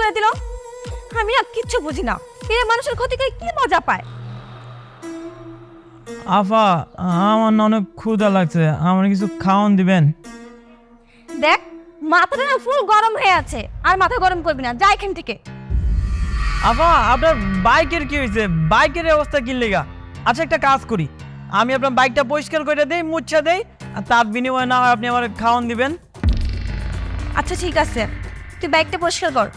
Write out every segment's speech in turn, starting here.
মেরে দিল। আমি আর কিচ্ছু বুঝি না। এরা মানুষের ক্ষতি করে কি মজা পায়? আফা আমার না অনেক ক্ষুধা লাগছে। আমার কিছু খাওয়ান দিবেন? দেখ মাথাটা না ফুল গরম হয়ে আছে। আর মাথা গরম করবি না। যা এখান থেকে। আফা আপনার বাইকের কি হয়েছে? বাইকের অবস্থা কি লেগা? আচ্ছা একটা কাজ করি। আমি আপনার বাইকটা পরিষ্কার করে দেই মুচ্ছা দেই আর তার বিনিময়ে না হয় আপনি আমার খাওয়ান দিবেন। আচ্ছা ঠিক আছে। তুই বাইকটা পরিষ্কার কর।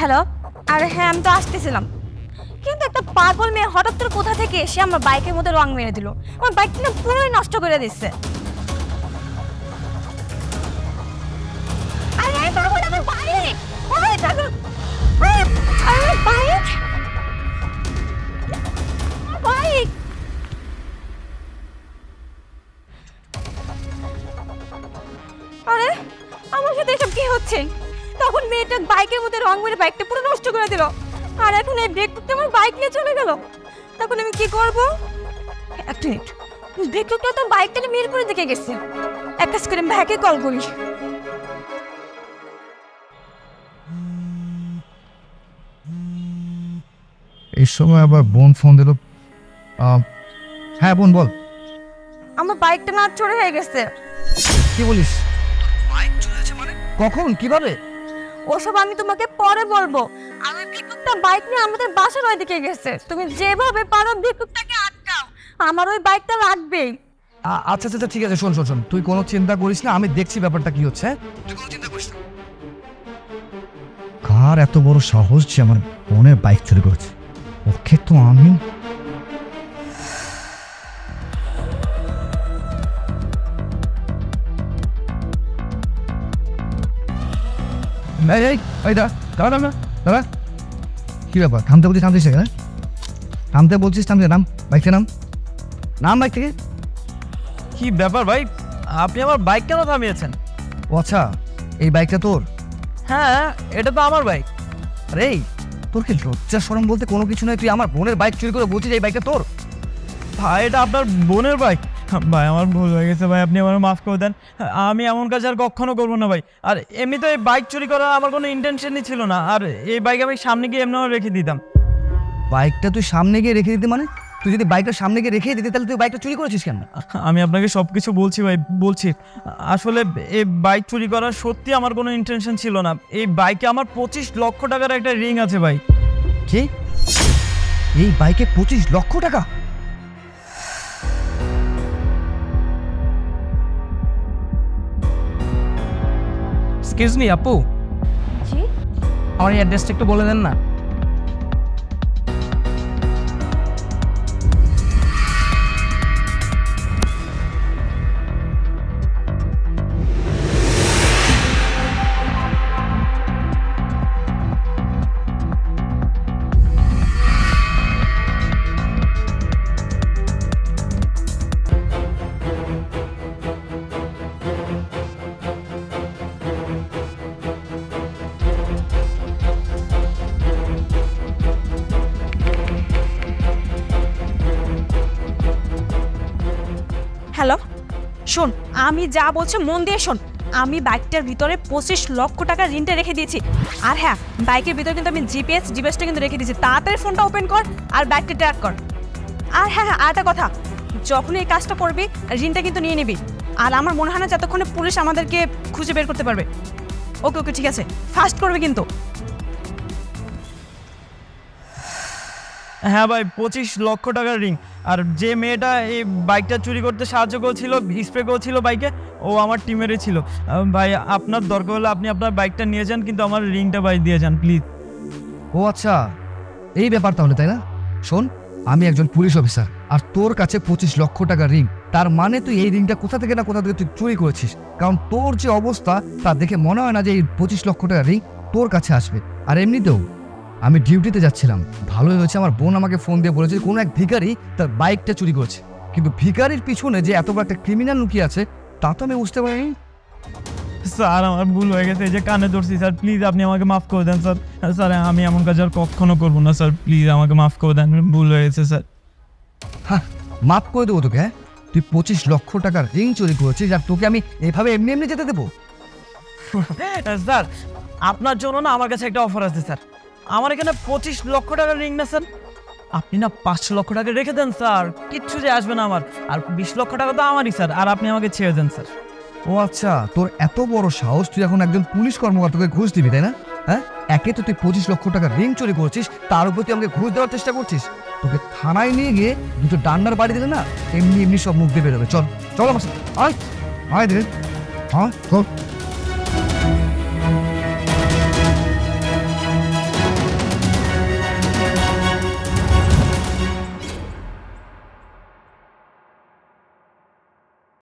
হ্যালো? আরে হ্যাঁ আমি তো আসতেছিলাম। কিন্তু একটা পাগল মেয়ে হঠাৎ করে কোথা থেকে এসে আমার বাইকের মধ্যে রং মেরে দিল। আমার বাইকটা পুরোই নষ্ট করে দিচ্ছে আমার সাথে এসব কি হচ্ছে? তখন মেয়েটা বাইকের মধ্যে রং মেরে বাইকটা পুরো নষ্ট করে দিল। আর এখন এই ব্রেক করতে আমার বাইক নিয়ে চলে গেল। তখন আমি কি করব? এক মিনিট ব্রেক করতে তো বাইকটা নিয়ে মিরপুরের দিকে গেছে। এক কাজ করে ভাইকে কল করি। এই সময় আবার বোন ফোন দিল। হ্যাঁ বোন বল। আমার বাইকটা না চড়ে হয়ে গেছে। কি বলিস? কখন? কীভাবে? ওসব আমি তোমাকে পরে বলব। আমি ভিক্ষুকটা বাইক নিয়ে আমাদের বাসার ওইদিকে গেছে। তুমি যেভাবে পারো ভিক্ষুকটাকে আটকাও। আমার ওই বাইকটা লাগবেই। আচ্ছা আচ্ছা ঠিক আছে শোন শোন শোন। তুই কোনো চিন্তা করিস না আমি দেখছি ব্যাপারটা কি হচ্ছে? তুই কোনো চিন্তা করিস না। কার এত বড় সাহস যে আমার বোনের বাইক চুরি করেছে? ওকে তো আমি এই এই এই দা দাঁড়া দাঁড়া দাঁড়া। কি ব্যাপার? থামতে বলছিস থামতে সেখানে থামতে বলছিস থামতে নাম বাইক থেকে নাম। নাম বাইক থেকে? কি ব্যাপার ভাই? আপনি আমার বাইক কেন থামিয়েছেন? ও আচ্ছা এই বাইকটা তোর? হ্যাঁ এটা তো আমার বাইক আরে তোর কি লজ্জা সরম বলতে কোনো কিছু নয়? তুই আমার বোনের বাইক চুরি করে বলছিস এই বাইকটা তোর? ভাই এটা আপনার বোনের বাইক ভাই আমার ভুল হয়ে গেছে ভাই আপনি আমার মাফ করে দেন। আমি এমন কাজ আর কখনো করব না ভাই। আর এমনিতে এই বাইক চুরি করার আমার কোনো ইন্টেনশনই ছিল না। আর এই বাইক আমি সামনে গিয়ে এমনিও রেখে দিতাম। বাইকটা তুই সামনে গিয়ে রেখে দিতে মানে? তুই যদি বাইকটা সামনে গিয়ে রেখে দিতে তাহলে তুই বাইকটা চুরি করেছিস কেন? আমি আপনাকে সব কিছু বলছি ভাই বলছি। আসলে এই বাইক চুরি করার সত্যি আমার কোনো ইন্টেনশন ছিল না। এই বাইকে আমার পঁচিশ লক্ষ টাকার একটা রিং আছে ভাই। কি? এই বাইকে পঁচিশ লক্ষ টাকা? এক্সকিউজ মি আপু জি? আমার এই অ্যাড্রেসটা একটু বলে দেন না। হ্যালো, শোন, আমি যা বলছি মন দিয়ে শোন। আমি বাইকটার ভিতরে পঁচিশ লক্ষ টাকা ঋণটা রেখে দিয়েছি। আর হ্যাঁ বাইকের ভিতরে কিন্তু আমি জিপিএস জিপিএসটা কিন্তু রেখে দিয়েছি। তাড়াতাড়ি ফোনটা ওপেন কর আর বাইকটা ট্র্যাক কর। আর হ্যাঁ হ্যাঁ আর একটা কথা যখন এই কাজটা করবি, ঋণটা কিন্তু নিয়ে নিবি। আর আমার মনে হয় না যতক্ষণে পুলিশ আমাদেরকে খুঁজে বের করতে পারবে। ওকে ওকে, ঠিক আছে ফাস্ট করবে কিন্তু। হ্যাঁ ভাই, পঁচিশ লক্ষ টাকার রিং আর যে মেয়েটা এই বাইকটা চুরি করতে সাহায্য করেছিল স্প্রে করেছিল বাইকে ও আমার টিমেরই ছিল। ভাই, আপনার দরকার হলে আপনি আপনার বাইকটা নিয়ে যান, কিন্তু আমার রিংটা ভাই দিয়ে যান প্লিজ ও আচ্ছা এই ব্যাপার তাহলে, তাই না? শোন, আমি একজন পুলিশ অফিসার আর তোর কাছে পঁচিশ লক্ষ টাকা রিং তার মানে তুই এই রিংটা কোথা থেকে না কোথা থেকে তুই চুরি করেছিস? কারণ তোর যে অবস্থা, তা দেখে মনে হয় না যে এই পঁচিশ লক্ষ টাকা রিং তোর কাছে আসবে। আর এমনিতেও আমি ডিউটিতে যাচ্ছিলাম। ভালোই হয়েছে আমার বোন আমাকে ফোন দিয়ে বলেছে কোনো এক ভিখারি তার বাইকটা চুরি করেছে। কিন্তু ভিখারির পিছনে যে এত বড় একটা ক্রিমিনাল লুকিয়ে আছে তা তো আমি বুঝতে পারিনি। স্যার আমার ভুল হয়ে গেছে এই যে কানে ধরছি স্যার প্লিজ আপনি আমাকে মাফ করে দেন স্যার। স্যার আমি এমন কাজ আর কখনো করব না স্যার প্লিজ আমাকে মাফ করে দেন ভুল হয়ে গেছে স্যার। হ্যাঁ মাফ করে দেবো তোকে হ্যাঁ? তুই পঁচিশ লক্ষ টাকার রিং চুরি করেছিস আর তোকে আমি এভাবে এমনি এমনি যেতে দেবো? স্যার আপনার জন্য না আমার কাছে একটা অফার আছে স্যার। আমার এখানে পঁচিশ লক্ষ টাকার রিং না স্যার আপনি না পাঁচশো লক্ষ টাকা রেখে দেন, স্যার। কিচ্ছু যে আসবে না আমার। আর বিশ লক্ষ টাকা তো আমারই, স্যার। আর আপনি আমাকে ছেড়ে দেন, স্যার। ও আচ্ছা তোর এত বড় সাহস, তুই এখন একজন পুলিশ কর্মকর্তাকে ঘুষ দিবি, তাই না? হ্যাঁ? একে তো তুই পঁচিশ লক্ষ টাকার রিং চুরি করছিস, তার উপর তুই আমাকে ঘুষ দেওয়ার চেষ্টা করছিস। তোকে থানায় নিয়ে গিয়ে দুটো ডান্ডার বাড়ি দিলে না, এমনি এমনি সব মুখ দিয়ে বেরোবে। চল চল আমার। আয় আয় দে। হ্যাঁ চল।